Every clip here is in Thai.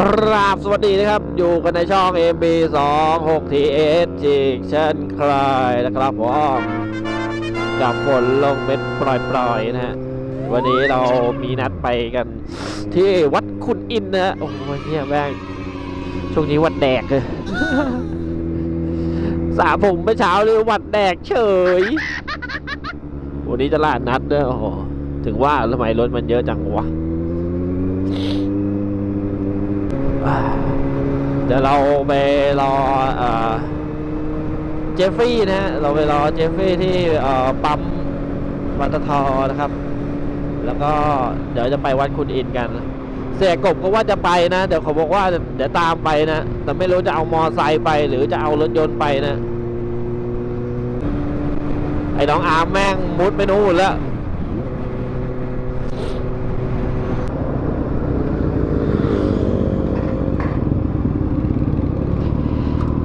กราบสวัสดีนะครับ อยู่กันในช่อง MB 2 6 TS จีกเช่นเคยนะครับผมกับฝนลงเม็ดปล่อยๆนะฮะวันนี้เรามีนัดไปกันที่วัดขุนอินนะฮะโอ้ยเนี่ยแม่งช่วงนี้วัดแดกเลยสาผมเมื่อเช้าเลยวัดแดกเฉยวันนี้ตลาดนัดด้วยโอ้โหถึงว่าทำไมรถมันเยอะจังวะ เดี๋ยวเราไปรอเจฟฟี่นะฮะ เราไปรอเจฟฟี่ที่ปั๊มปตทนะครับ แล้วก็เดี๋ยวจะไปวัดคุณอินกัน เสียกบก็ว่าจะไปนะ เดี๋ยวเขาบอกว่าเดี๋ยวตามไปนะ แต่ไม่รู้จะเอามอไซค์ไปหรือจะเอารถยนต์ไปนะ ไอ้น้องอาร์มแม่งมุดไปนู่นแล้ว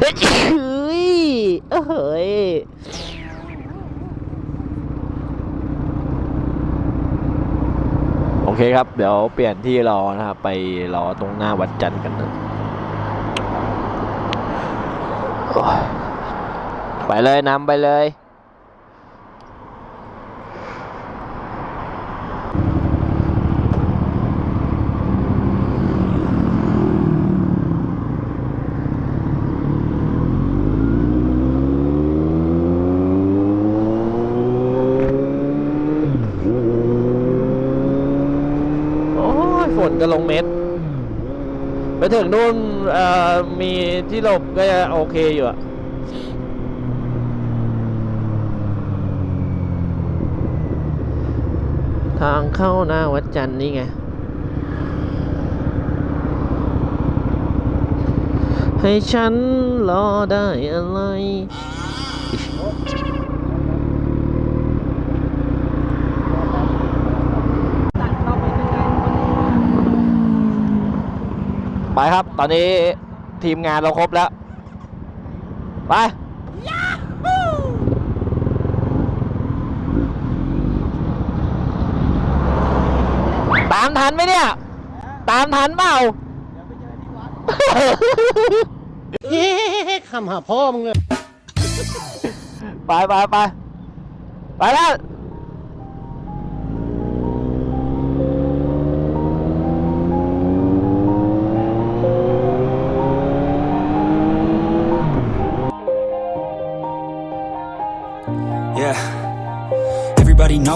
เฮ้ยเฮ้ย โอ เคครับ เดี๋ยวเปลี่ยนที่รอนะครับ ไปรอตรงหน้าวัดจันทร์กันนะไปเลยนำไปเลย โอ้ยฝน ก็ลงเม็ด ไปถึงนู่นมีที่หลบก็จะโอเคอยู่อะทางเข้าหน้าวัดจันนี่ไง ให้ฉันรอได้อะไร ครับ ตอนนี้ทีมงานเราครบแล้ว ไปตามทันไหมเนี่ย ตามทันเปล่าเฮ้คำหาพ่อมึงเลย ไปไปไปไปแล้ว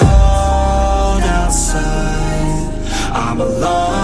cold outside. I'm alone,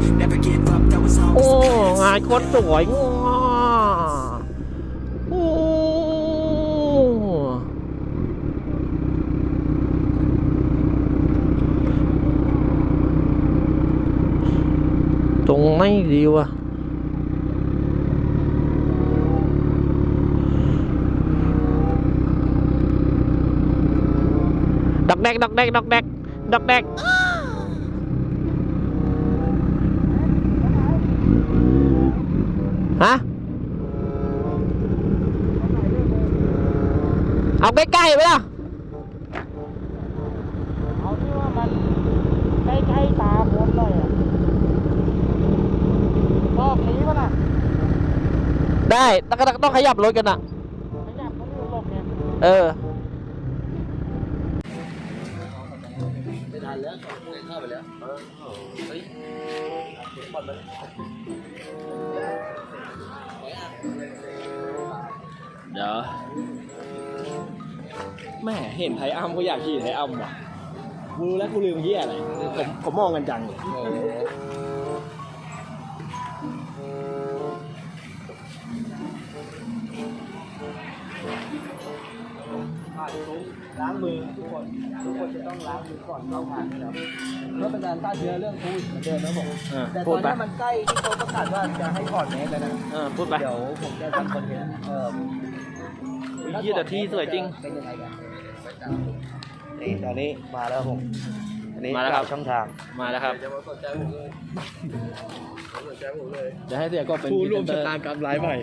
านโคตรสวยงอตรงไหนดีวะดอกแดกดอกแดกดอกแดกดอกแดก ฮะ เอาใกล้ๆไปล่ะเอาที่ว่ามันใกล้ๆตาผมหน่อยอะรอบนี้ป่ะน่ะได้ต้องต้องต้องขยับรถกันอะ ขยับมันอยู่หลบเนี่ยเออเดี๋ยวแม่เห็นไทยอ้ำก็อยากขี่ไทยอ้ำว่ะกูรู้แล้วกูลืมเหี้ยอะไรผมผมมองกันจังเลยล้างมือทุกคนทุกคนจะต้องล้างมือก่อนเข้างานนะครับเพื่อเป็นการฆ่าเชื้อเรื่องโควิดเหมือนเดิมนะผมแต่ตพูอดนไปนี้มันใกล้ที่เขาประกาศว่าจะให้ถอดแมสแล้วนะเออพูดไปเดี๋ยวผมจะทำคอนเทนต์เอ่อ ยี่แต่ที่สวยจริง เป็นยังไงกันนี่ตอนนี้มาแล้วผมอันนี้มาแล้วครับช่องทางมาแล้วครับเดี๋ยวให้เสียก็เป็นผู้ร่วมพชะเซนเตอตากรรมร้ายใหม่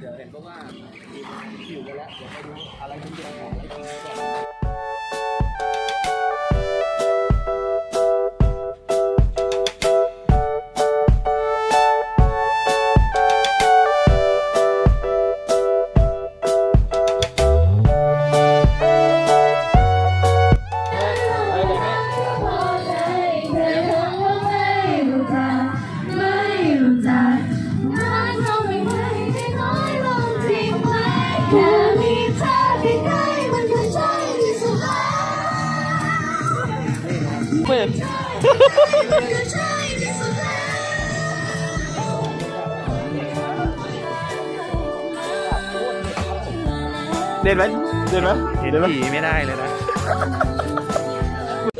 เดี๋ยวเห็นก็ว่าอยู่กันแล้วเดี๋ยวไปดูอะไรที่จะขออะไรกินก่อน เหมือนมันก็ใช่ที่สุดแล้วเด่นไหมเด่นไหมเด่นไหมผีไม่ได้เลยนะ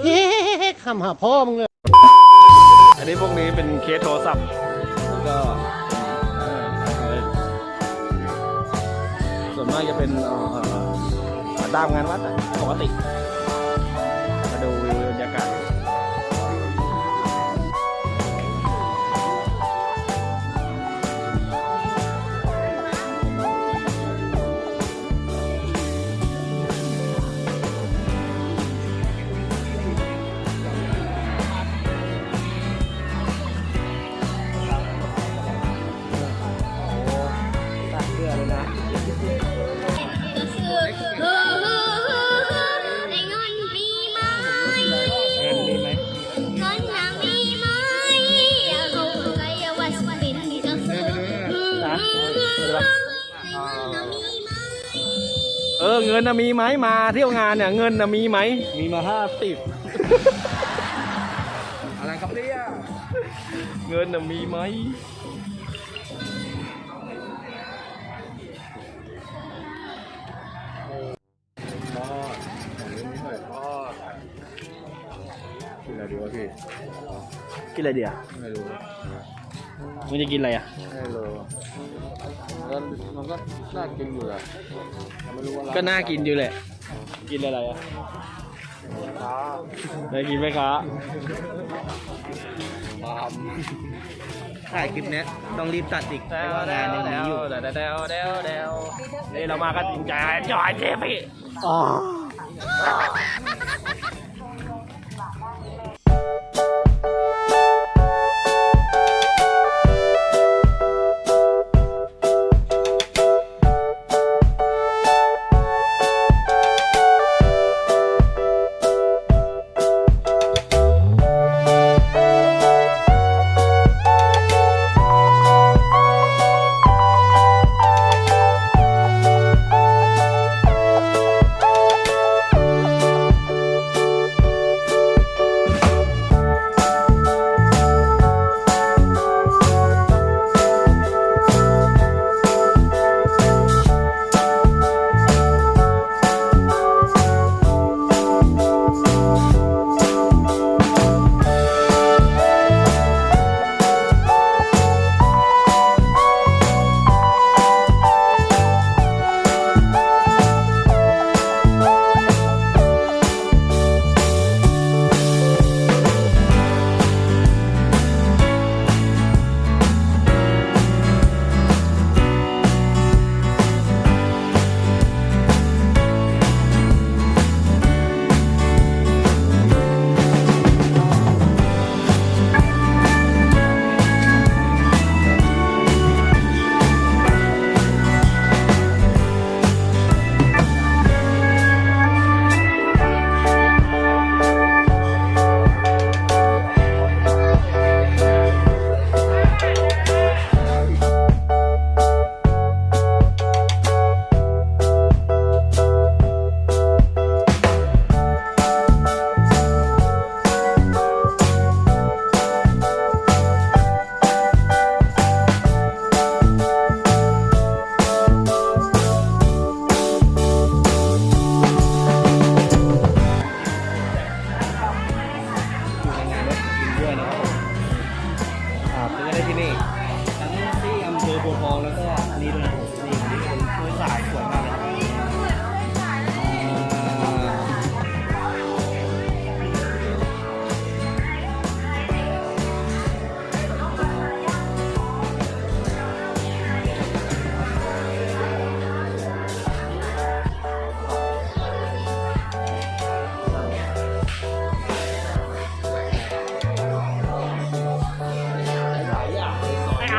เฮ้คำหาพ่อมึงเลย อันนี้พวกนี้เป็นเคสโทรศัพท์แล้วก็เอ่อเอาไว้ส่วนมากจะเป็นเอ่อตามงานวัดอะปกติ นน่ะมีไหมมาเที่ยวงานเนี่ยเงินน่ะมีไหม มีมาห้าสิบอะไรครับเนี่ยเงินน่ะมีไหมกินอะไรดีวะพี่ กินอะไรดีอะไม่รู้ มึงจะกินอะไรอะ ไม่รู้ มันก็น่ากินอยู่อะไม่รู้ว่าก็น่ากินอยู่แหละ กินอะไรอะค้าได้กินไหมค้าถ่ายคลิปเนี้ยต้องรีบตัดอีกเพราะว่างานยังมีอยู่ เดวเดวเดวเดวนี่เรามากันจริงใจจอยเจพี่าม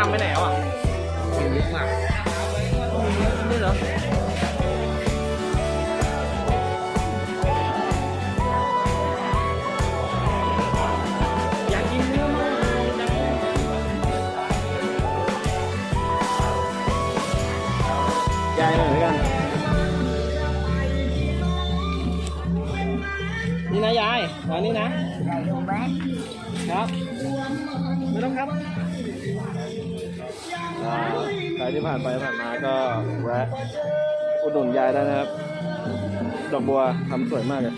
ไปไหนอะลึกมากนี่เหรออยากกินเนื้อมากยายหน่อยแล้วกัน นี่นะยายมานี่นะ ครับ ไม่ต้องครับ ใครที่ผ่านไปผ่านมาก็แวะอุดหนุนยายได้นะครับ ดอกบัวทำสวยมากเลย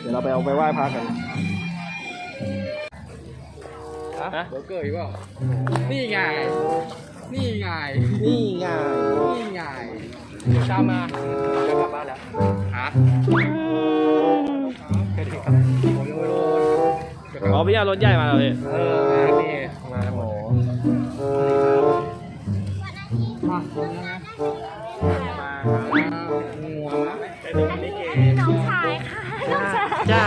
เดี๋ยวเราไปเอาไปไหว้พระกันฮะเบอร์เกอร์อีกเปล่านี่ไง นี่ไง นี่ไง นี่ไงตามมาจะกลับบ้านแล้วฮะเคยได้กลับผมยังไม่รู้อ๋อพี่ยารถใหญ่มาแล้วพี่เออ มานี่มาหมอ มาคนนะมางัวมาไปดูลิเกน้องชายค่ะ น้องชายจ้า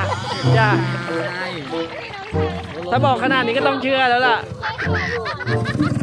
จ้าใช่ถ้าบอกขนาดนี้ก็ต้องเชื่อแล้วล่ะ ไ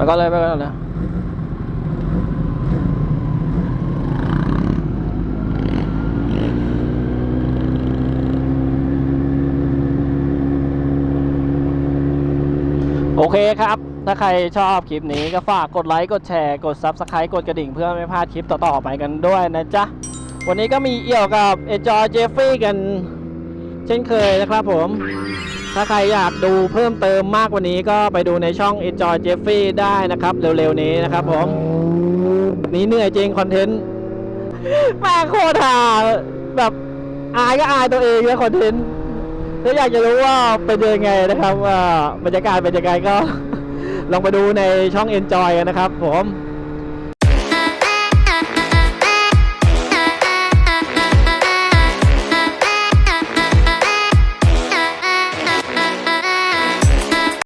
ปก่อนเลยไปก่อนเลยโอเคครับ ถ้าใครชอบคลิปนี้ก็ฝากกดไลค์ กดแชร์ กด Subscribe กดกระดิ่งเพื่อไม่พลาดคลิปต่อๆไปกันด้วยนะจ๊ะ วันนี้ก็มีเอี่ยวกับ Enjoy Jeffrey กัน เช่นเคยนะครับผม ถ้าใครอยากดูเพิ่มเติมมากกว่านี้ก็ไปดูในช่อง Enjoy Jeffrey ได้นะครับ เร็วๆนี้นะครับผม นี่เหนื่อยจริงคอนเทนต์แม่งโคตรหาแบบอายก็อายตัวเองแล้วคอนเทนต์ถ้าอยากจะรู้ว่าเป็นยังไงนะครับว่าบรรยากาศเป็นยังไงก็ ลองไปดูในช่อง Enjoy กันนะครับผม